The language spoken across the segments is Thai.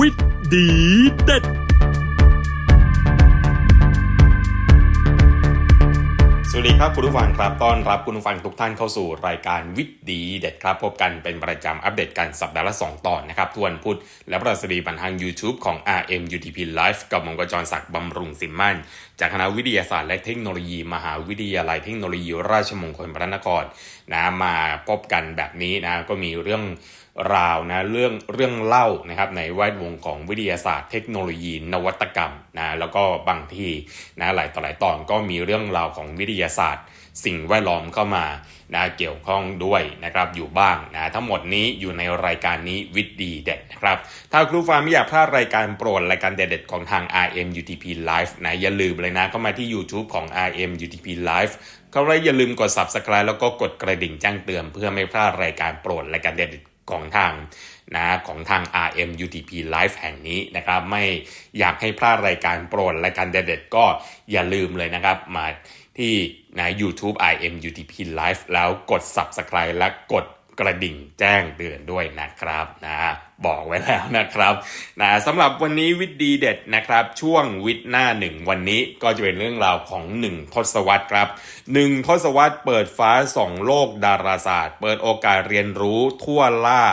วิทย์ดีเด็ด สวัสดีครับคุณผู้ฟังครับ ต้อนรับคุณผู้ฟังทุกท่านเข้าสู่รายการวิทย์ดีเด็ดครับ พบกันเป็นประจำอัปเดตกันสัปดาห์ละ 2 ตอนนะครับทวนพุธและประสดีบันทาง YouTube ของ RM UTP Live กับมงกรจรศักดิ์บำรุงสิมมั่น จากคณะวิทยาศาสตร์และเทคโนโลยี มหาวิทยาลัยเทคโนโลยีราชมงคลพระนครนะมาพบกันแบบนี้นะก็มีเรื่อง ราวนะเรื่องเรื่องเล่านะครับในแวดวงของวิทยาศาสตร์เทคโนโลยี นวัตกรรมนะแล้วก็บางทีนะหลายต่อหลายตอนก็มีเรื่องราวของวิทยาศาสตร์ สิ่งแวดล้อมเข้ามานะเกี่ยวข้องด้วยนะครับอยู่บ้างนะทั้งหมดนี้อยู่ในรายการนี้วิทดีเด็ดนะครับถ้าครูฟังไม่อยากพลาดรายการโปรดรายการเด็ดๆของทาง RM UTP Live นะอย่าลืมเลยนะเข้ามาที่ YouTube ของ RM UTP Live เขาเลยอย่าลืมกด Subscribe แล้วก็กดกระดิ่งแจ้งเตือนเพื่อไม่พลาดรายการโปรดรายการเด็ด ของทางนะของทาง RM UTP Live แห่งนี้นะครับ ไม่อยากให้พลาดรายการโปรดรายการเด็ดๆก็อย่าลืมเลยนะครับ มาที่ใน YouTube IM UTP Live แล้วกด Subscribe และกด กระดิ่งแจ้งเตือนด้วยนะครับนะบอกไว้แล้วนะครับนะสำหรับวันนี้วิดดีเด็ดนะครับ ช่วงวิดหน้าหนึ่งวันนี้ก็จะเป็นเรื่องราวของ 1 ทศวรรษครับ 1 ทศวรรษเปิดฟ้าส่องโลกดาราศาสตร์ เปิดโอกาสเรียนรู้ทั่วล่า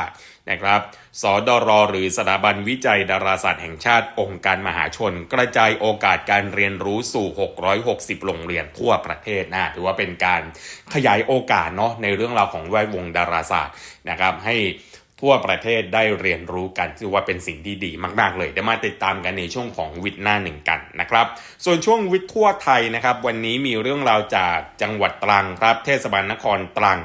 นะครับสดรหรือสถาบันวิจัยดาราศาสตร์แห่งชาติองค์การมหาชน กระจายโอกาสการเรียนรู้สู่ 660 โรงเรียนทั่วประเทศนะถือว่าเป็นการขยายโอกาสเนาะในเรื่องราวของแวดวงดาราศาสตร์นะครับให้ ทั่วประเทศได้เรียนรู้กันถือว่าเป็นสิ่งที่ดีมากๆเลยเดี๋ยวมาติดตามกันในช่วงของวิทย์หน้าหนึ่งกันนะครับ ส่วนช่วงวิทย์ทั่วไทยนะครับ วันนี้มีเรื่องราวจากจังหวัดตรังครับ เทศบาลนครตรัง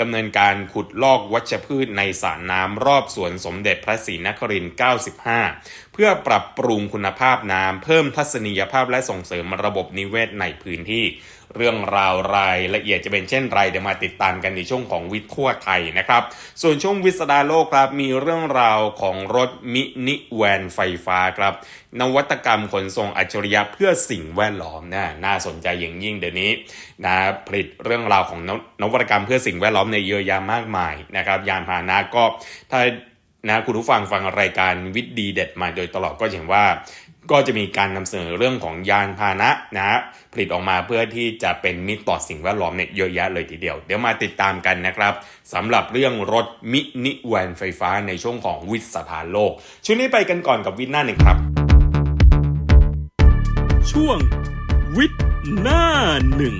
ดำเนินการขุดลอกวัชพืชในสระน้ำรอบสวนสมเด็จพระศรีนครินทร์95 เพื่อปรับปรุงคุณภาพน้ำเพิ่มทัศนียภาพและส่งเสริมระบบนิเวศในพื้นที่ เรื่องราวรายละเอียดจะเป็นเช่นไรเดี๋ยวมาติดตามกันในช่วงของวิทย์ทั่วไทยนะครับ ส่วนช่วงวิสดาโลกครับมีเรื่องราวของรถมินิแวนไฟฟ้าครับนวัตกรรมขนส่งอัจฉริยะเพื่อสิ่งแวดล้อมนะน่าสนใจอย่างยิ่งเดี๋ยวนี้นะผลิตเรื่องราวของนวัตกรรมเพื่อสิ่งแวดล้อมในเยอะแยะมากมายนะครับยานพาหนะก็ถ้านะคุณผู้ฟังฟังรายการวิทย์ดีเด็ดมาโดยตลอดก็เห็นว่า ก็จะมีการนำเสนอเรื่องของยานพาหนะนะฮะผลิตออกมาเพื่อที่จะเป็นมิตรต่อสิ่งแวดล้อมเนี่ยเยอะแยะเลยทีเดียว เดี๋ยวมาติดตามกันนะครับสำหรับเรื่องรถมินิแวนไฟฟ้าในช่วงของวิสถานโลก ช่วงนี้ไปกันก่อนกับวิทหน้าหนึ่งครับ ช่วงวิทย์หน้าหนึ่ง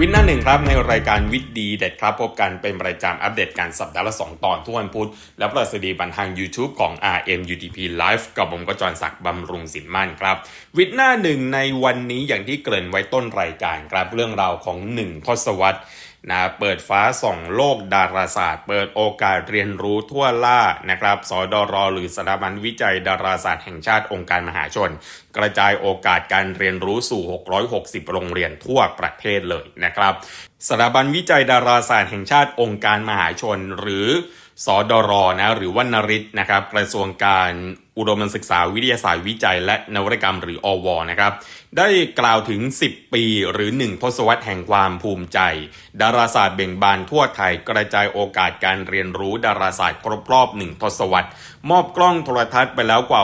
วินหน้าหนึ่งครับในรายการวิทย์ดีเด็ดครับพบกันเป็นประจำอัปเดตการสัปดาห์ละ 2 ตอนทุกวันพุธและประสดีบันทาง YouTube ของ RM UTP Live กับผมก็จรศักดิ์บำรุงสินมั่นครับ วิทย์หน้าหนึ่งในวันนี้อย่างที่เกริ่นไว้ต้นรายการครับเรื่องราวของ 1 ทศวรรษ นะเปิดฟ้าส่องโลกดาราศาสตร์ เปิดโอกาสเรียนรู้ทั่วล่านะครับสดรหรือสถาบันวิจัยดาราศาสตร์แห่งชาติองค์การมหาชน กระจายโอกาสการเรียนรู้สู่ 660 โรงเรียนทั่วประเทศเลยนะครับสถาบันวิจัยดาราศาสตร์แห่งชาติองค์การมหาชนหรือสดรนะหรือว่านริศนะครับกระทรวงการ อุดมศึกษาวิทยาศาสตร์วิจัย และนวัตกรรมหรืออวนะครับ ได้กล่าวถึง 10 ปีหรือ 1 ทศวรรษแห่งความภูมิใจ ดาราศาสตร์เบ่งบานทั่วไทยกระจายโอกาสการเรียนรู้ดาราศาสตร์ครบรอบ 1 ทศวรรษ มอบกล้องโทรทัศน์ไปแล้วกว่า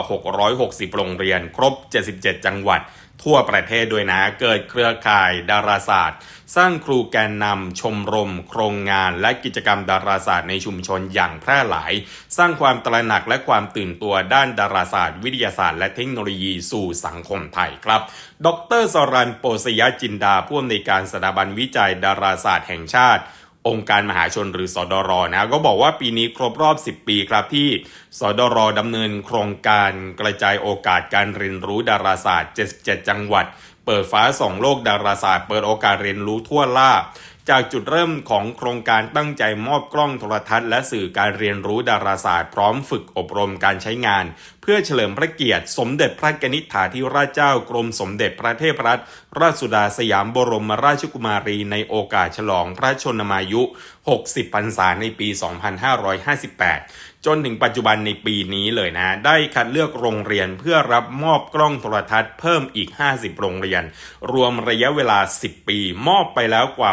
660 โรงเรียน ครบ 77 จังหวัด ทั่วประเทศด้วยนะ เกิดเครือข่ายดาราศาสตร์ สร้างครูแกนนำชมรม โครงงานและกิจกรรมดาราศาสตร์ในชุมชนอย่างแพร่หลาย สร้างความตระหนักและความตื่นตัวด้านดาราศาสตร์ วิทยาศาสตร์และเทคโนโลยีสู่สังคมไทยครับ ดรสรันโปสยจินดาผู้อำนวยการสถาบันวิจัยดาราศาสตร์แห่งชาติ องค์การมหาชนหรือสดรนะก็บอกว่าปีนี้ครบรอบ 10 ปีครับที่สดรดำเนินโครงการกระจายโอกาสการเรียนรู้ดาราศาสตร์ 77 จังหวัด เปิดฟ้าส่องโลกดาราศาสตร์ เปิดโอกาสเรียนรู้ทั่วล่า จากจุดเริ่มของโครงการตั้งใจมอบกล้องโทรทัศน์และสื่อการเรียนรู้ดาราศาสตร์พร้อมฝึกอบรมการใช้งาน เพื่อเฉลิมพระเกียรติ สมเด็จพระกนิษฐาธิราชเจ้ากรมสมเด็จพระเทพรัตนราชสุดาสยามบรมราชกุมารีในโอกาสฉลองพระชนมายุ 60 พรรษาในปี 2558 จนถึงปัจจุบันในปีนี้เลยนะ ได้คัดเลือกโรงเรียนเพื่อรับมอบกล้องโทรทัศน์เพิ่มอีก 50 โรงเรียน รวมระยะเวลา 10 ปี มอบไปแล้วกว่า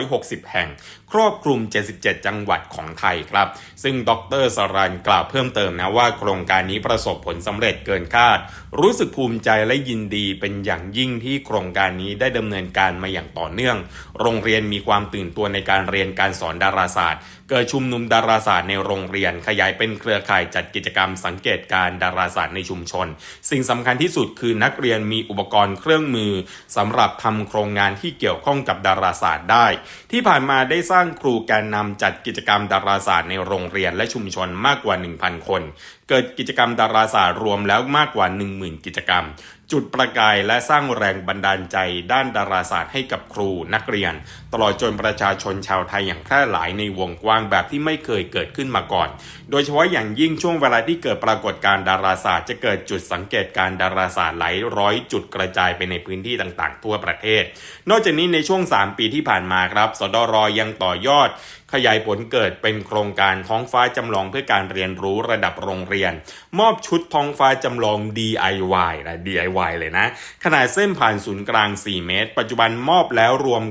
660 แห่ง ครอบคลุม 77 จังหวัดของไทยครับ ซึ่งดรสรันกล่าวเพิ่มเติมนะว่าโครงการนี้ประสบผลสำเร็จเกินคาด รู้สึกภูมิใจและยินดีเป็นอย่างยิ่งที่โครงการนี้ได้ดำเนินการมาอย่างต่อเนื่อง โรงเรียนมีความตื่นตัวในการเรียนการสอนดาราศาสตร์ เกิดชุมนุมดาราศาสตร์ในโรงเรียน ขยายเป็นเครือข่ายจัดกิจกรรมสังเกตการดาราศาสตร์ในชุมชน สิ่งสำคัญที่สุดคือนักเรียนมีอุปกรณ์เครื่องมือสำหรับทำโครงงานที่เกี่ยวข้องกับดาราศาสตร์ได้ ที่ผ่านมาได้สร้างครูแกนนำจัดกิจกรรมดาราศาสตร์ในโรงเรียนและชุมชนมากกว่า 1,000 คน เกิดกิจกรรมดาราศาสตร์รวมแล้วมากกว่า 10,000 กิจกรรม จุดประกายและสร้างแรงบันดาลใจด้านดาราศาสตร์ให้กับครูนักเรียน ตลอดจนประชาชนชาวไทยอย่างแพร่หลายในวงกว้างแบบที่ไม่เคยเกิดขึ้นมาก่อน โดยเฉพาะอย่างยิ่งช่วงเวลาที่เกิดปรากฏการณ์ดาราศาสตร์จะเกิดจุดสังเกตการดาราศาสตร์หลายร้อยจุดกระจายไปในพื้นที่ต่างๆ ทั่วประเทศ นอกจากนี้ในช่วง 3 ปีที่ผ่านมาครับ สดรยังต่อยอดขยายผลเกิดเป็นโครงการท้องฟ้าจำลองเพื่อการเรียนรู้ระดับโรงเรียน มอบชุดท้องฟ้าจำลอง DIY นะ DIY เลยนะ ขนาดเส้นผ่านศูนย์กลาง 4 เมตร ปัจจุบันมอบแล้วรวม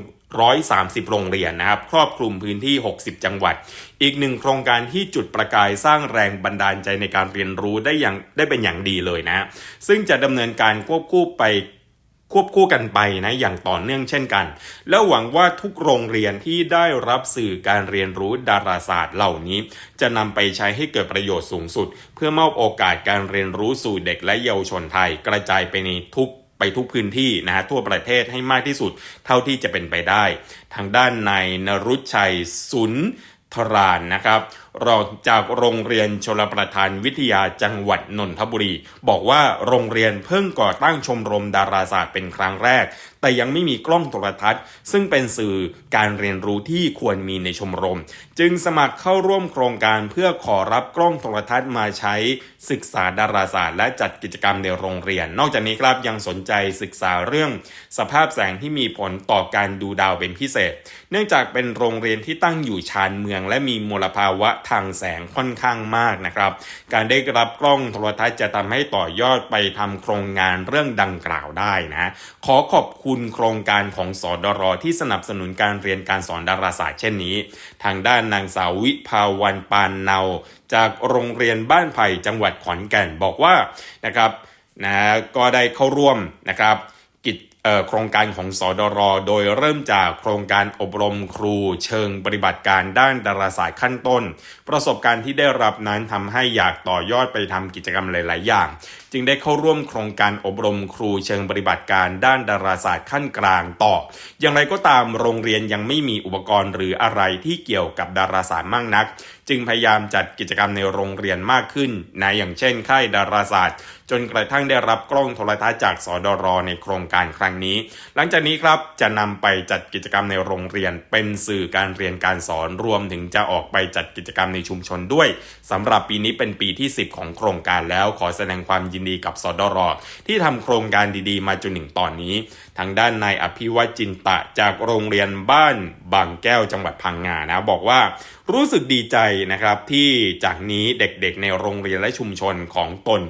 130 โรงเรียนนะครับ ครอบคลุมพื้นที่ 60 จังหวัด อีกหนึ่งโครงการที่จุดประกายสร้างแรงบันดาลใจในการเรียนรู้ได้อย่างได้เป็นอย่างดีเลยนะ ซึ่งจะดำเนินการควบคู่ไป ควบคู่กันไปนะอย่างต่อเนื่องเช่นกัน แล้วหวังว่าทุกโรงเรียนที่ได้รับสื่อการเรียนรู้ดาราศาสตร์เหล่านี้ จะนำไปใช้ให้เกิดประโยชน์สูงสุด เพื่อมอบโอกาสการเรียนรู้สู่เด็กและเยาวชนไทย กระจายไปในทุกไปทุกพื้นที่นะฮะทั่วประเทศให้มากที่สุด เท่าที่จะเป็นไปได้ ทางด้านนายนรุชชัยสุนทรานนะครับ รองจากโรงเรียนชลประทานวิทยาจังหวัดนนทบุรี บอกว่าโรงเรียนเพิ่งก่อตั้งชมรมดาราศาสตร์เป็นครั้งแรก แต่ยังไม่มีกล้องโทรทัศน์ ซึ่งเป็นสื่อการเรียนรู้ที่ควรมีในชมรม จึงสมัครเข้าร่วมโครงการเพื่อขอรับกล้องโทรทัศน์มาใช้ศึกษาดาราศาสตร์ และจัดกิจกรรมในโรงเรียน นอกจากนี้ครับยังสนใจศึกษาเรื่อง สภาพแสงที่มีผลต่อการดูดาวเป็นพิเศษ เนื่องจากเป็นโรงเรียนที่ตั้งอยู่ชานเมือง และมีมลภาวะทางแสงค่อนข้างมากนะครับ การได้รับกล้องโทรทัศน์จะทำให้ต่อยอดไปทำโครงงานเรื่องดังกล่าวได้นะ ขอขอบคุณโครงการของสอดรที่สนับสนุนการเรียนการสอนดาราศาสตร์เช่นนี้ ทางด้านนางสาววิภาวันปานเนา จากโรงเรียนบ้านไผ่จังหวัดขอนแก่นบอกว่านะครับนะก็ได้เข้าร่วมนะครับ โครงการของสอดรโดยเริ่มจากโครงการอบรมครู เชิงปฏิบัติการด้านดาราศาสตร์ขั้นต้น ประสบการณ์ที่ได้รับนั้นทำให้อยากต่อยอดไปทำกิจกรรมหลาย ๆ อย่าง จึงได้เข้าร่วมโครงการอบรมครูเชิงปฏิบัติการด้านดาราศาสตร์ขั้นกลางต่อ อย่างไรก็ตามโรงเรียนยังไม่มีอุปกรณ์หรืออะไรที่เกี่ยวกับดาราศาสตร์มากนัก จึงพยายามจัดกิจกรรมในโรงเรียนมากขึ้นนะอย่างเช่นค่ายดาราศาสตร์ จนกระทั่งได้รับกล้องโทรทัศน์จากสดรในโครงการครั้งนี้ หลังจากนี้ครับจะนำไปจัดกิจกรรมในโรงเรียน เป็นสื่อการเรียนการสอนรวมถึงจะออกไปจัดกิจกรรมในชุมชนด้วยสำหรับปีนี้เป็นปีที่ 10 ของโครงการแล้วขอแสดงความยินดีกับสดรที่ทำโครงการดีๆ มาจนถึงตอนนี้ ทางด้านนายอภิวัตจินตะจากโรงเรียนบ้านบางแก้วจังหวัดพังงานะบอกว่ารู้สึกดีใจนะครับที่จากนี้เด็กๆในโรงเรียนและชุมชนของตน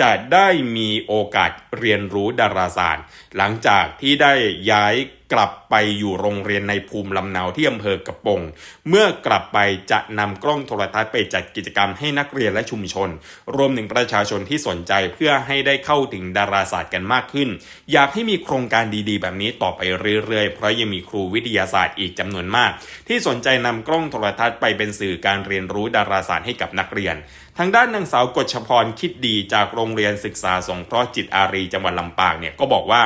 จะได้มีโอกาสเรียนรู้ดาราศาสตร์ หลังจากที่ได้ย้ายกลับไปอยู่โรงเรียนในภูมิลำเนาที่อำเภอกระปง เมื่อกลับไปจะนำกล้องโทรทัศน์ไปจัดกิจกรรมให้นักเรียนและชุมชน รวมถึงประชาชนที่สนใจเพื่อให้ได้เข้าถึงดาราศาสตร์กันมากขึ้น อยากให้มีโครงการดีๆ แบบนี้ต่อไปเรื่อยๆ เพราะยังมีครูวิทยาศาสตร์อีกจำนวนมาก ที่สนใจนำกล้องโทรทัศน์ไปเป็นสื่อการเรียนรู้ดาราศาสตร์ให้กับนักเรียน ทางด้านนางสาวกฎชพรคิดดีจากโรงเรียนศึกษาสงเคราะห์จิตอารีจังหวัดลำปางเนี่ยก็บอกว่า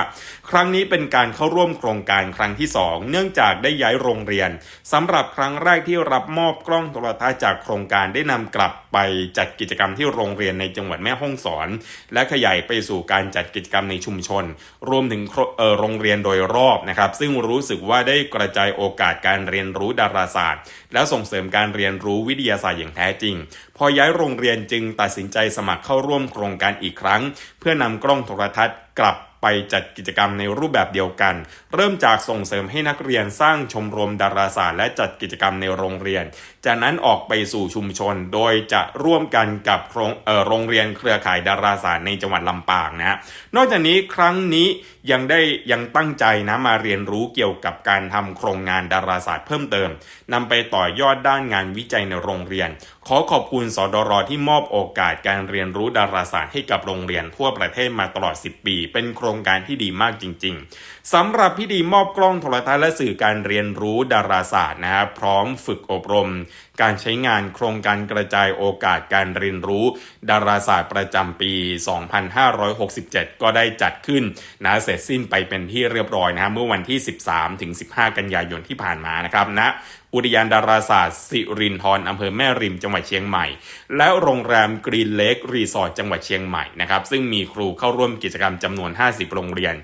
ครั้งนี้เป็นการเข้าร่วมโครงการครั้งที่ 2 เนื่องจากได้ย้ายโรงเรียนสำหรับครั้งแรกที่รับมอบกล้องโทรทัศน์จากโครงการได้นำกลับ ไปจัดกิจกรรมที่โรงเรียนในจังหวัดแม่ฮ่องสอน และขยายไปสู่การจัดกิจกรรมในชุมชน รวมถึงโรงเรียนโดยรอบนะครับ ซึ่งรู้สึกว่าได้กระจายโอกาสการเรียนรู้ดาราศาสตร์ แล้วส่งเสริมการเรียนรู้วิทยาศาสตร์อย่างแท้จริง พอย้ายโรงเรียนจึงตัดสินใจสมัครเข้าร่วมโครงการอีกครั้ง เพื่อนำกล้องโทรทัศน์กลับไปจัดกิจกรรมในรูปแบบเดียวกัน เริ่มจากส่งเสริมให้นักเรียนสร้างชมรมดาราศาสตร์และจัดกิจกรรมในโรงเรียน จากนั้นออกไปสู่ชุมชน โดยจะร่วมกันกับโรงเรงเรียนเครือข่ายดาราศาสตร์ในจังหวัดลำปางนะฮะนอกจากนี้ครั้งนี้ยังได้ยังตั้งใจนะมาเรียนรู้เกี่ยวกับการทำโครงงานดาราศาสตร์เพิ่มเติมนำไปต่อยอดด้านงานวิจัยในโรงเรียน ขอขอบคุณสดรที่มอบโอกาสการเรียนรู้ดาราศาสตร์ให้กับโรงเรียนทั่วประเทศมาตลอด 10 ปี เป็นโครงการที่ดีมากจริง ๆ สำหรับพิธีมอบกล้องโทรทัศน์และสื่อการเรียนรู้ดาราศาสตร์นะครับพร้อมฝึกอบรม การใช้งานโครงการกระจายโอกาสการเรียนรู้ ดาราศาสตร์ประจำปี 2567 ก็ได้จัดขึ้นนะเสร็จสิ้นไปเป็นที่เรียบร้อยนะครับเมื่อวันที่ 13ถึง15 กันยายนที่ผ่านมานะครับณนะอุทยานดาราศาสตร์สิรินธรอำเภอแม่ริมจังหวัดเชียงใหม่ และโรงแรมกรีนเลครีสอร์ทจังหวัดเชียงใหม่นะครับซึ่งมีครูเข้าร่วมกิจกรรมจำนวน 50 โรงเรียน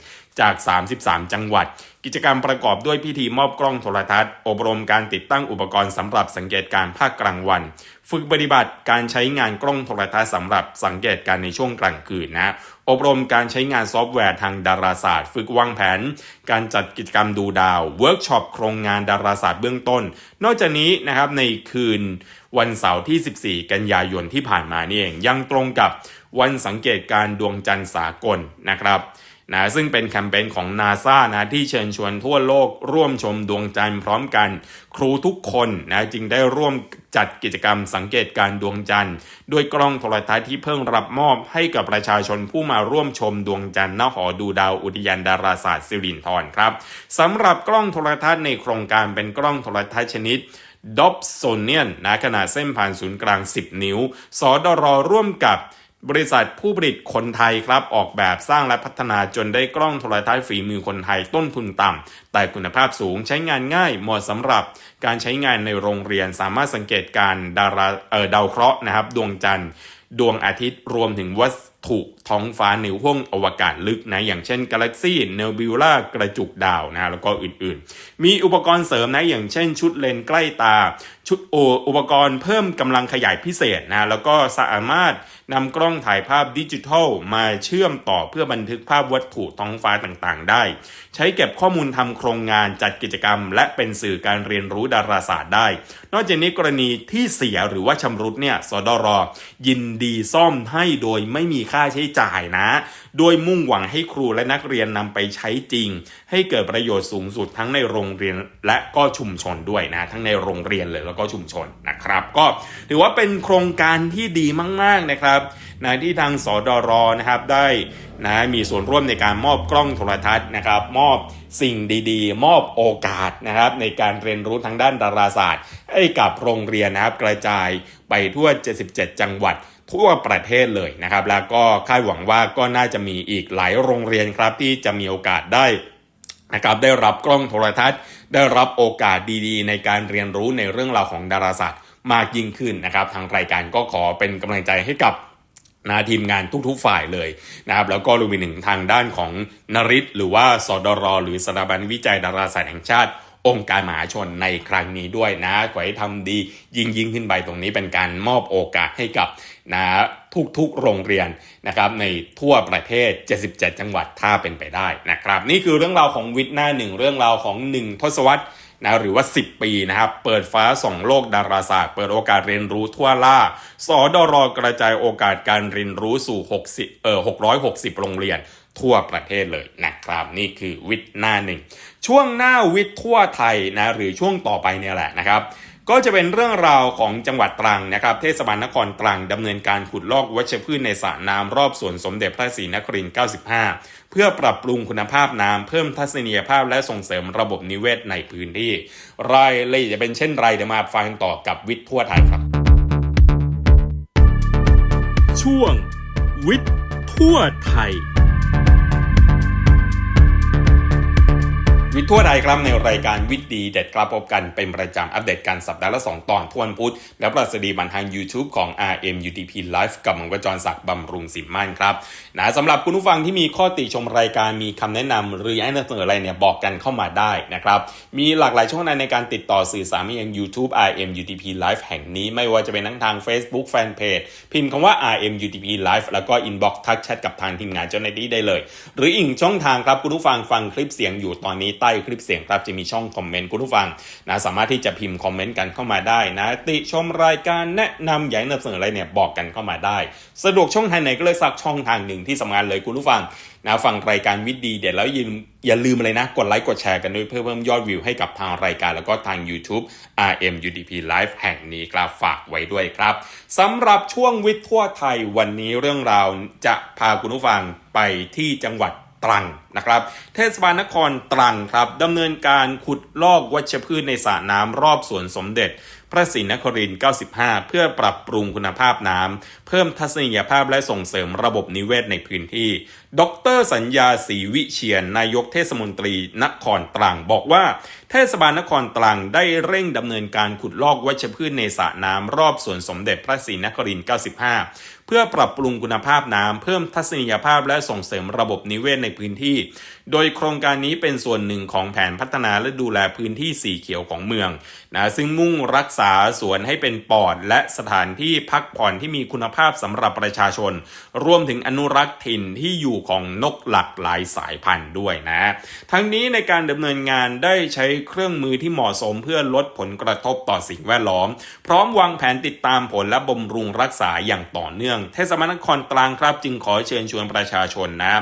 จาก 33 จังหวัด กิจกรรมประกอบด้วยพิธีมอบกล้องโทรทัศน์ อบรมการติดตั้งอุปกรณ์สำหรับสังเกตการภาคกลางวัน ฝึกปฏิบัติการใช้งานกล้องโทรทัศน์สำหรับสังเกตการในช่วงกลางคืนนะอบรมการใช้งานซอฟต์แวร์ทางดาราศาสตร์ ฝึกวางแผน การจัดกิจกรรมดูดาว เวิร์กช็อปโครงงานดาราศาสตร์เบื้องต้น นอกจากนี้นะครับในคืนวันเสาร์ที่ 14 กันยายนที่ผ่านมานี่เอง ยังตรงกับวันสังเกตการดวงจันทร์สากลนะครับ นะซึ่งเป็นแคมเปญของนาซานะที่เชิญชวนทั่วโลกร่วมชมดวงจันทร์พร้อมกัน ครูทุกคนนะจึงได้ร่วมจัดกิจกรรมสังเกตการดวงจันทร์ด้วยกล้องโทรทัศน์ที่เพิ่งรับมอบให้กับประชาชนผู้มาร่วมชมดวงจันทร์ณหอดูดาวอุทยานดาราศาสตร์สิรินธรครับสำหรับกล้องโทรทัศน์ในโครงการเป็นกล้องโทรทัศน์ชนิดดอ p โซเนียนนะขนาดเส้นผ่านศูนย์กลาง 10 นิ้ว สดรร่วมกับ บริษัทผู้ผลิตคนไทยครับออกแบบสร้างและพัฒนาจนได้กล้องโทรทัศน์ฝีมือคนไทยต้นทุนต่ำ แต่คุณภาพสูงใช้งานง่ายเหมาะสำหรับการใช้งานในโรงเรียนสามารถสังเกตการดาราเออดาวเคราะห์นะครับ ดวงจันทร์ ดวงอาทิตย์รวมถึงวัตถุท้องฟ้าในห้วงอวกาศลึกนะ อย่างเช่นกาแล็กซี่เนบิวลากระจุกดาวนะแล้วก็อื่นๆ มีอุปกรณ์เสริมนะ อย่างเช่นชุดเลนใกล้ตา ชุดโออุปกรณ์เพิ่มกำลังขยายพิเศษนะแล้วก็สามารถนำกล้องถ่ายภาพดิจิทัล มาเชื่อมต่อเพื่อบันทึกภาพวัตถุท้องฟ้าต่างๆ ได้ ใช้เก็บข้อมูลทำโครงงานจัดกิจกรรม และเป็นสื่อการเรียนรู้ดาราศาสตร์ได้ นอกจากนี้กรณีที่เสียหรือว่าชำรุดเนี่ยสดรยินดีซ่อมให้โดยไม่มีค่าใช้จ่ายนะ โดยมุ่งหวังให้ครูและนักเรียนนำไปใช้จริง ให้เกิดประโยชน์สูงสุดทั้งในโรงเรียนและก็ชุมชนด้วยนะ ทั้งในโรงเรียนเลยแล้วก็ชุมชนนะครับ ก็ถือว่าเป็นโครงการที่ดีมาก ๆนะครับนะที่ทางสดรนะครับได้นะมีส่วนร่วมในการมอบกล้องโทรทัศน์นะครับ มอบสิ่งดีๆ มอบโอกาสนะครับ ในการเรียนรู้ทางด้านดาราศาสตร์ ให้กับโรงเรียนนะครับ กระจายไปทั่ว 77 จังหวัด ทั่วประเทศเลยนะครับ แล้วก็คาดหวังว่าก็น่าจะมีอีกหลายโรงเรียนครับที่จะมีโอกาสได้นะครับได้รับกล้องโทรทัศน์ ได้รับโอกาสดีๆ ในการเรียนรู้ในเรื่องราวของดาราศาสตร์มากยิ่งขึ้นนะครับ ทางรายการก็ขอเป็นกำลังใจให้กับนะทีมงานทุกๆฝ่ายเลยนะครับแล้วก็รวมไปถึงทางด้านของนริศหรือว่าสดร หรือสถาบันวิจัยดาราศาสตร์แห่งชาติ องค์การมหาชนในครั้งนี้ด้วยนะขอให้ทำดียิ่งยิ่งขึ้นไปตรงนี้เป็นการมอบโอกาสให้กับ นะทุกๆโรงเรียนนะครับในทั่วประเทศ 77 จังหวัดถ้าเป็นไปได้นะครับ นี่คือเรื่องราวของวิทย์หน้าหนึ่งเรื่องราวของ 1 ทศวรรษนะหรือว่า 10 ปีนะครับ เปิดฟ้าส่องโลกดาราศาสตร์ เปิดโอกาสเรียนรู้ทั่วล่า สอดรอกระจายโอกาสการเรียนรู้สู่ 60 เอ่อ 660 โรงเรียนทั่วประเทศเลยนะครับนี่คือวิทย์หน้าหนึ่งช่วงหน้าวิทย์ทั่วไทยนะหรือช่วงต่อไปเนี่ยแหละนะครับ ก็จะเป็นเรื่องราวของจังหวัดตรังนะครับ เทศบาลนครตรังดำเนินการขุดลอกวัชพืชในสระน้ำรอบสวนสมเด็จพระศรีนครินทร์95 เพื่อปรับปรุงคุณภาพน้ำเพิ่มทัศนียภาพและส่งเสริมระบบนิเวศในพื้นที่ รายละเอียดจะเป็นเช่นไรเดี๋ยวมาฟังต่อกับวิทย์ทั่วไทยครับ ช่วง วิทย์ทั่วไทย วิทย์ทั่วไทยครับในรายการวิทย์ดีเด็ดกลับพบกันเป็นประจำอัปเดตการสัปดาห์ละ 2 ตอนทวนพุธ และประสดีบันทาง YouTube ของ RM UTP Live กับมังกรจรศักดิ์บำรุงสิมม่านครับนะสำหรับคุณผู้ฟังที่มีข้อติชมรายการมีคำแนะนำหรืออยากให้นำเสนออะไรเนี่ยบอกกันเข้ามาได้นะครับ มีหลากหลายช่องทางในการติดต่อสื่อสารมายัง YouTube RM UTP Live แห่งนี้ไม่ว่าจะเป็นทั้งทาง Facebook Fanpage พิมพ์คำว่า RM UTP Live แล้วก็ inbox ทักแชทกับทางทีมงานเจ้าหน้าที่ได้เลย หรืออีกช่องทางครับคุณผู้ฟังฟังคลิปเสียงอยู่ตอนนี้ใต้คลิปเสียงครับจะมีช่องคอมเมนต์คุณผู้ฟังนะสามารถที่จะพิมพ์คอมเมนต์กันเข้ามาได้นะติชมรายการแนะนำอยากนำเสนออะไรเนี่ยบอกกันเข้ามาได้ สะดวกช่องทางไหนก็เลยสักช่องทางหนึ่งที่สำคัญเลยคุณผู้ฟังนะฟังรายการวิดดีเด็ดแล้วอย่าอย่าลืมเลยนะ กดไลค์กดแชร์กันด้วยเพื่อเพิ่มยอดวิวให้กับทางรายการแล้วก็ทาง YouTube RM UDP Live แห่งนี้ครับฝากไว้ด้วยครับสำหรับช่วงวิทย์ทั่วไทยวันนี้เรื่องราวจะพาคุณผู้ฟังไปที่จังหวัดตรังนะครับเทศบาลนครตรังครับดำเนินการขุดลอกวัชพืชในสระน้ำรอบสวนสมเด็จ พระศรีนครินทร์95 เพื่อปรับปรุงคุณภาพน้ำ เพิ่มทัศนียภาพและส่งเสริมระบบนิเวศในพื้นที่ ดรสัญญาศรีวิเชียน นายกเทศมนตรีนครตรังบอกว่า เทศบาลนครตรังได้เร่งดำเนินการขุดลอกวัชพืชในสระน้ำรอบสวนสมเด็จพระศรีนครินทร์95 เพื่อปรับปรุงคุณภาพน้ำ เพิ่มทัศนียภาพและส่งเสริมระบบนิเวศในพื้นที่ โดยโครงการนี้เป็นส่วนหนึ่งของแผนพัฒนาและดูแลพื้นที่สีเขียวของเมือง นะซึ่งมุ่งรักษาสวนให้เป็นปอด และสถานที่พักผ่อนที่มีคุณภาพสำหรับประชาชน รวมถึงอนุรักษ์ถิ่นที่อยู่ของนกหลากหลายสายพันธุ์ด้วยนะ ทั้งนี้ในการดำเนินงานได้ใช้เครื่องมือที่เหมาะสมเพื่อลดผลกระทบต่อสิ่งแวดล้อม พร้อมวางแผนติดตามผลและบำรุงรักษาอย่างต่อเนื่อง เทศบาลนครตรังครับจึงขอเชิญชวนประชาชนนะ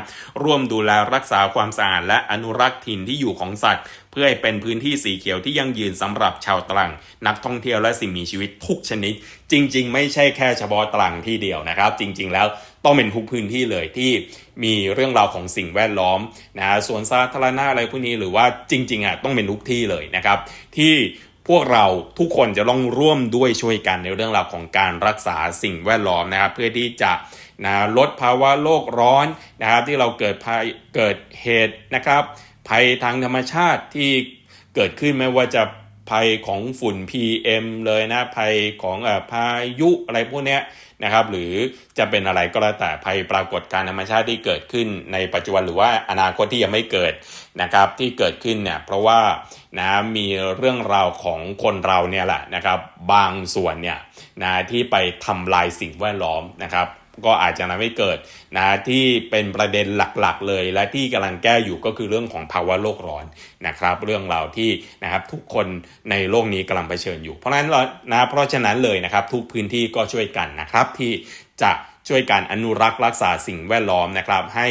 ร่วมดูแลรักษาความสะอาดและอนุรักษ์ถิ่นที่อยู่ของสัตว์ เพื่อให้เป็นพื้นที่สีเขียวที่ยั่งยืนสำหรับชาวตรัง นักท่องเที่ยวและสิ่งมีชีวิตทุกชนิด จริง ๆ ไม่ใช่แค่เฉพาะตรังที่เดียวนะครับ จริง ๆ แล้วต้องเป็นทุกพื้นที่เลยที่มีเรื่องราวของสิ่งแวดล้อมนะสวนสาธารณะอะไรพวกนี้หรือว่าจริง ๆอะต้องเป็นทุกที่เลยนะครับ ที่พวกเราทุกคนจะต้องร่วมด้วยช่วยกันในเรื่องราวของการรักษาสิ่งแวดล้อมนะครับ เพื่อที่จะนะลดภาวะโลกร้อนนะครับ ที่เราเกิดภัยเกิดเหตุนะครับ ภัยทางธรรมชาติที่เกิดขึ้นไม่ว่าจะภัยของฝุ่น PM เลยนะภัยของอพายุอะไรพวกเนี้ยนะครับ หรือจะเป็นอะไรก็แล้วแต่ภัยปรากฏการธรรมชาติที่เกิดขึ้นในปัจจุบันหรือว่าอนาคตที่ยังไม่เกิดนะครับ ที่เกิดขึ้นเนี่ยเพราะว่านะมีเรื่องราวของคนเราเนี่ยแหละนะครับ บางส่วนเนี่ยนะที่ไปทำลายสิ่งแวดล้อมนะครับ ก็อาจจะทำให้เกิดนะที่เป็นประเด็นหลักๆ เลย และที่กำลังแก้อยู่ก็คือเรื่องของภาวะโลกร้อนนะครับ เรื่องราวที่นะครับทุกคนในโลกนี้กำลังเผชิญอยู่ เพราะฉะนั้นเรานะเพราะฉะนั้นเลยนะครับ ทุกพื้นที่ก็ช่วยกันนะครับ ที่จะช่วยการอนุรักษ์รักษาสิ่งแวดล้อมนะครับให้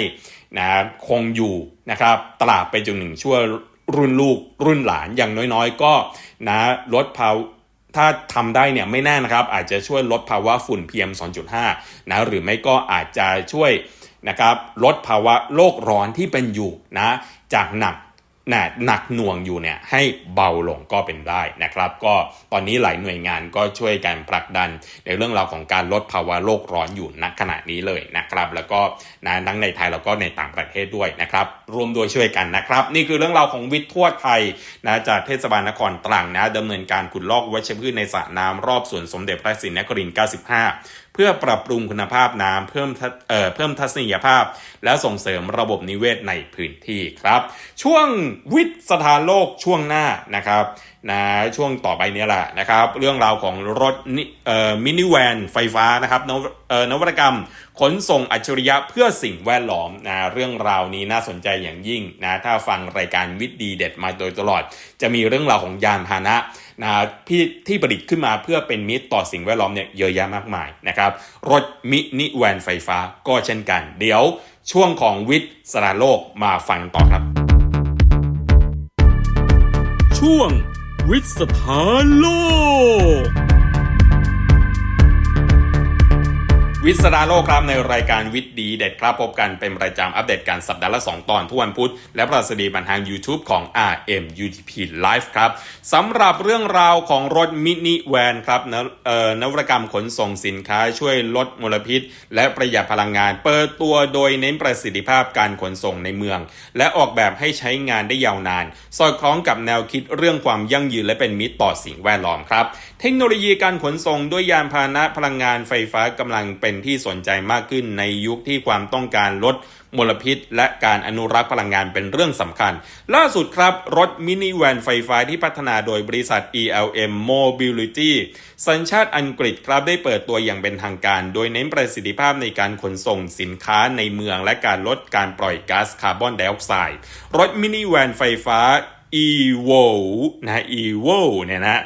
นะคงอยู่นะครับตราบไปจนถึงชั่วรุ่นลูกรุ่นหลานอย่างน้อยๆ ก็นะลดภาวะ ถ้าทำได้เนี่ยไม่แน่นะครับ อาจจะช่วยลดภาวะฝุ่น PM 2.5 นะหรือไม่ก็อาจจะช่วยนะครับลดภาวะโลกร้อนที่เป็นอยู่นะจากหนัก นะหนักหน่วงอยู่เนี่ยให้เบาลงก็เป็นได้นะครับ ก็ตอนนี้หลายหน่วยงานก็ช่วยกันผลักดัน ในเรื่องราวของการลดภาวะโลกร้อนอยู่ณขณะนี้เลยนะครับ แล้วก็นะทั้งในไทยแล้วก็ในต่างประเทศด้วยนะครับรวมโดยช่วยกันนะครับ นี่คือเรื่องราวของวิทย์ทั่วไทยนะจากเทศบาลนครตรังนะดำเนินการขุดลอกวัชพืชในสระน้ำรอบสวนสมเด็จพระศรีนครินทร์ 95 พื่อปรับปรุงคุณภาพน้ำเพิ่มทัศเเพิ่มทัศนียภาพ และส่งเสริมระบบนิเวศในพื้นที่ครับ ช่วงวิทย์สถานโลกช่วงหน้านะครับนะช่วงต่อไปนี้แหละนะครับ เรื่องราวของรถมินิแวนไฟฟ้านะครับนนวัตกรรมขนส่งอัจฉริยะเพื่อสิ่งแวดล้อมนะเรื่องราวนี้น่าสนใจอย่างยิ่งนะถ้าฟังรายการวิทย์ดีเด็ดมาโดยตลอด จะมีเรื่องราวของยานพาหนะ นะที่ที่ผลิตขึ้นมาเพื่อเป็นมิตรต่อสิ่งแวดล้อมเนี่ยเยอะแยะมากมายนะครับรถมินิแวนไฟฟ้าก็เช่นกัน เดี๋ยวช่วงของวิทย์สารโลกมาฟังต่อครับ ช่วงวิทย์สถานโลก วิสราโลกครับในรายการวิทย์ดีเด็ดครับพบกันเป็นประจำอัปเดตการสัปดาห์ละ 2 ตอนทุกวันพุธ และประสดีบันทาง YouTube ของ RM UTP Live ครับสำหรับเรื่องราวของรถมินิแวนครับนนวัตกรรมขนส่งสินค้าช่วยลดมลพิษ และประหยัดพลังงาน เปิดตัวโดยเน้นประสิทธิภาพการขนส่งในเมือง และออกแบบให้ใช้งานได้ยาวนาน สอดคล้องกับแนวคิดเรื่องความยั่งยืนและเป็นมิตรต่อสิ่งแวดล้อมครับ เทคโนโลยีการขนส่งด้วยยานพาหนะพลังงานไฟฟ้ากำลังเป็นที่สนใจมากขึ้นในยุคที่ความต้องการลดมลพิษ และการอนุรักษ์พลังงานเป็นเรื่องสำคัญ ล่าสุดครับ รถมินิแวนไฟฟ้าที่พัฒนาโดยบริษัท ELM Mobility สัญชาติอังกฤษครับได้เปิดตัวอย่างเป็นทางการ โดยเน้นประสิทธิภาพในการขนส่งสินค้าในเมือง และการลดการปล่อยก๊าซคาร์บอนไดออกไซด์รถมินิแวนไฟฟ้า EVO นะ EVO เนี่ยนะ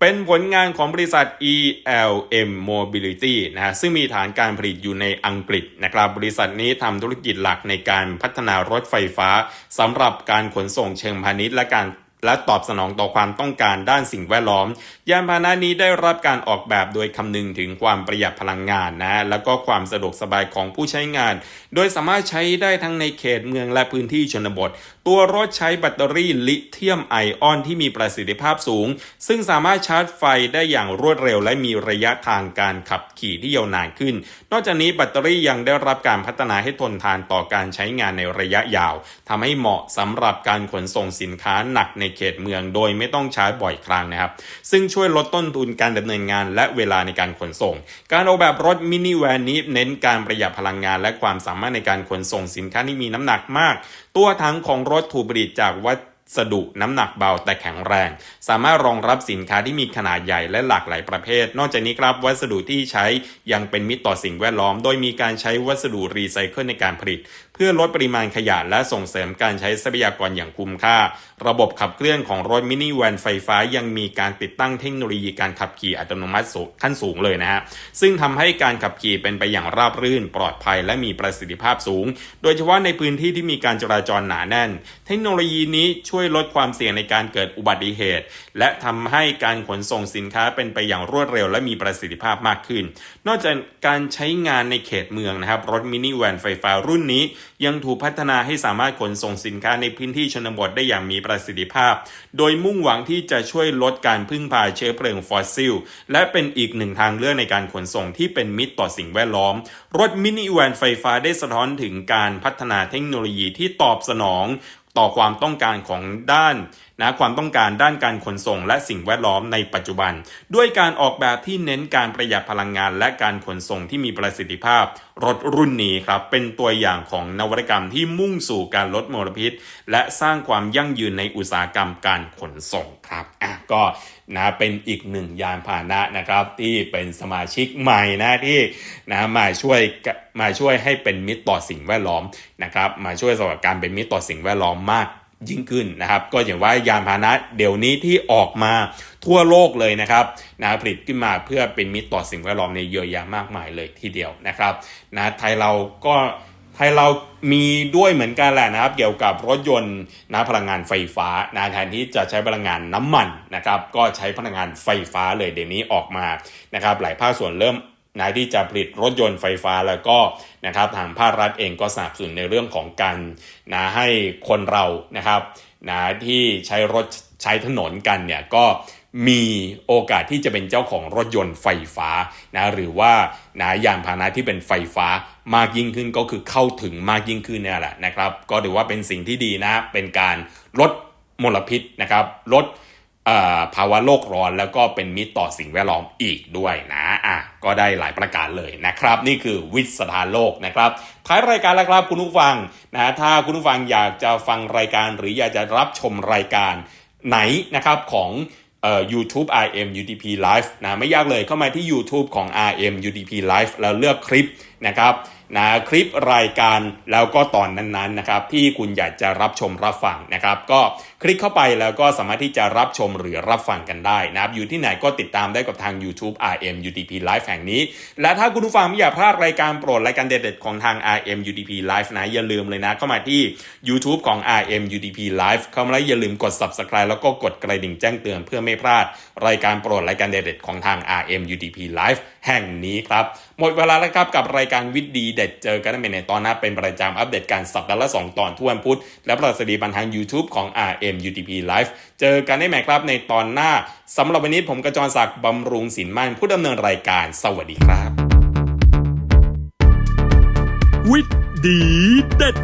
เป็นผลงานของบริษัท ELM Mobility นะฮะซึ่งมีฐานการผลิตอยู่ในอังกฤษนะครับบริษัทนี้ทำธุรกิจหลักในการพัฒนารถไฟฟ้าสำหรับการขนส่งเชิงพาณิชย์และการและตอบสนองต่อความต้องการด้านสิ่งแวดล้อม ยานพาหนะนี้ได้รับการออกแบบโดยคำนึงถึงความประหยัดพลังงานนะแล้วก็ความสะดวกสบายของผู้ใช้งาน โดยสามารถใช้ได้ทั้งในเขตเมืองและพื้นที่ชนบท ตัวรถใช้แบตเตอรี่ลิเธียมไอออนที่มีประสิทธิภาพสูง ซึ่งสามารถชาร์จไฟได้อย่างรวดเร็วและมีระยะทางการขับขี่ที่ยาวนานขึ้น นอกจากนี้แบตเตอรี่ยังได้รับการพัฒนาให้ทนทานต่อการใช้งานในระยะยาวทำให้เหมาะสำหรับการขนส่งสินค้าหนักในเขตเมือง โดยไม่ต้องชาร์จบ่อยครั้งนะครับ ซึ่งช่วยลดต้นทุนการดำเนินงานและเวลาในการขนส่ง การออกแบบรถมินิแวนนี้เน้นการประหยัดพลังงาน และความสามารถในการขนส่งสินค้าที่มีน้ำหนักมาก ตัวถังของรถถูกผลิตจากวัสดุน้ำหนักเบาแต่แข็งแรง สามารถรองรับสินค้าที่มีขนาดใหญ่และหลากหลายประเภท นอกจากนี้ครับวัสดุที่ใช้ยังเป็นมิตรต่อสิ่งแวดล้อม โดยมีการใช้วัสดุรีไซเคิลในการผลิต เพื่อลดปริมาณขยะและส่งเสริมการใช้ทรัพยากรอย่างคุ้มค่า ระบบขับเคลื่อนของรถมินิแวนไฟฟ้ายังมีการติดตั้งเทคโนโลยีการขับขี่อัตโนมัติขั้นสูงเลยนะฮะ ซึ่งทำให้การขับขี่เป็นไปอย่างราบรื่น ปลอดภัยและมีประสิทธิภาพสูง โดยเฉพาะในพื้นที่ที่มีการจราจรหนาแน่น เทคโนโลยีนี้ช่วยลดความเสี่ยงในการเกิดอุบัติเหตุ และทำให้การขนส่งสินค้าเป็นไปอย่างรวดเร็ว และมีประสิทธิภาพมากขึ้น นอกจากการใช้งานในเขตเมืองนะครับรถมินิแวนไฟฟ้ารุ่นนี้ยังถูกพัฒนาให้สามารถขนส่งสินค้าในพื้นที่ชนบทได้อย่างมีประสิทธิภาพ โดยมุ่งหวังที่จะช่วยลดการพึ่งพาเชื้อเพลิงฟอสซิล และเป็นอีกหนึ่งทางเลือกในการขนส่งที่เป็นมิตรต่อสิ่งแวดล้อม รถมินิแวนไฟฟ้าได้สะท้อนถึงการพัฒนาเทคโนโลยีที่ตอบสนองต่อความต้องการของด้าน นะความต้องการด้านการขนส่ง และสิ่งแวดล้อมในปัจจุบัน ด้วยการออกแบบที่เน้นการประหยัดพลังงาน และการขนส่งที่มีประสิทธิภาพ รถรุ่นนี้ครับเป็นตัวอย่างของนวัตกรรมที่มุ่งสู่การลดมลพิษ และสร้างความยั่งยืนในอุตสาหกรรมการขนส่งครับอะก็นะเป็นอีกหนึ่งยานพาหนะนะครับที่เป็นสมาชิกใหม่นะที่นะมาช่วยมาช่วยให้เป็นมิตรต่อสิ่งแวดล้อมนะครับมาช่วยสำหรับการเป็นมิตรต่อสิ่งแวดล้อมมาก ยิ่งขึ้นนะครับ ก็อย่างว่ายานพาหนะเดี๋ยวนี้ที่ออกมาทั่วโลกเลยนะครับนะผลิตขึ้นมาเพื่อเป็นมิตรต่อสิ่งแวดล้อมในเยอะแยะมากมายเลยทีเดียวนะครับนะไทยเราก็ไทยเรามีด้วยเหมือนกันแหละนะครับ เกี่ยวกับรถยนต์นะพลังงานไฟฟ้านะแทนที่จะใช้พลังงานน้ำมันนะครับ ก็ใช้พลังงานไฟฟ้าเลยเดี๋ยวนี้ออกมานะครับ หลายภาคส่วนเริ่ม นะที่จะผลิตรถยนต์ไฟฟ้าแล้วก็นะครับทางภาครัฐเองก็สนับสนุนในเรื่องของการนะให้คนเรานะครับนะที่ใช้รถใช้ถนนกันเนี่ยก็มีโอกาสที่จะเป็นเจ้าของรถยนต์ไฟฟ้านะหรือว่านะยานพาหนะที่เป็นไฟฟ้ามากยิ่งขึ้นก็คือเข้าถึงมากยิ่งขึ้นเนี่ยแหละนะครับ ก็ถือว่าเป็นสิ่งที่ดีนะเป็นการลดมลพิษนะครับลด ภาวะโลกร้อนแล้วก็เป็นมิตรต่อสิ่งแวดล้อมอีกด้วยนะอะก็ได้หลายประการเลยนะครับ นี่คือวิสถานโลกนะครับท้ายรายการแล้วครับคุณผู้ฟังนะถ้าคุณผู้ฟังอยากจะฟังรายการหรืออยากจะรับชมรายการไหนนะครับของเอ่อ YouTube RM UDP Live นะไม่ยากเลยเข้ามาที่ YouTube ของ RM UDP Live แล้วเลือกคลิปนะครับนะคลิปรายการแล้วก็ตอนนั้นๆนะครับที่คุณอยากจะรับชมรับฟังนะครับ ก็คลิกเข้าไปแล้วก็สามารถที่จะรับชมหรือรับฟังกันได้นะครับ อยู่ที่ไหนก็ติดตามได้กับทาง YouTube RM UTP Live แห่งนี้ และถ้าคุณผู้ฟังไม่อยากพลาดรายการโปรดรายการเด็ดๆของทาง RM UTP Live นะอย่าลืมเลยนะเข้ามาที่ YouTube ของ RM UTP Live เข้ามาแล้วอย่าลืมกด Subscribe แล้วก็กดกระดิ่งแจ้งเตือนเพื่อไม่พลาดรายการโปรดรายการเด็ดๆของทาง RM UTP Live แห่งนี้ครับ หมดเวลาแล้วครับกับรายการวิทย์ดีเด็ดเจอกันใหม่ในตอนหน้าเป็นประจำอัปเดตการสัปดาห์ละ2ตอนทุกวันพุธและประสดีบันทาง YouTube ของ RM UTP Live เจอกันได้ใหม่ครับในตอนหน้าสำหรับวันนี้ผมกระจรศักดิ์บำรุงสินมั่นผู้ดำเนินรายการ สวัสดีครับ วิทย์ดีเด็ด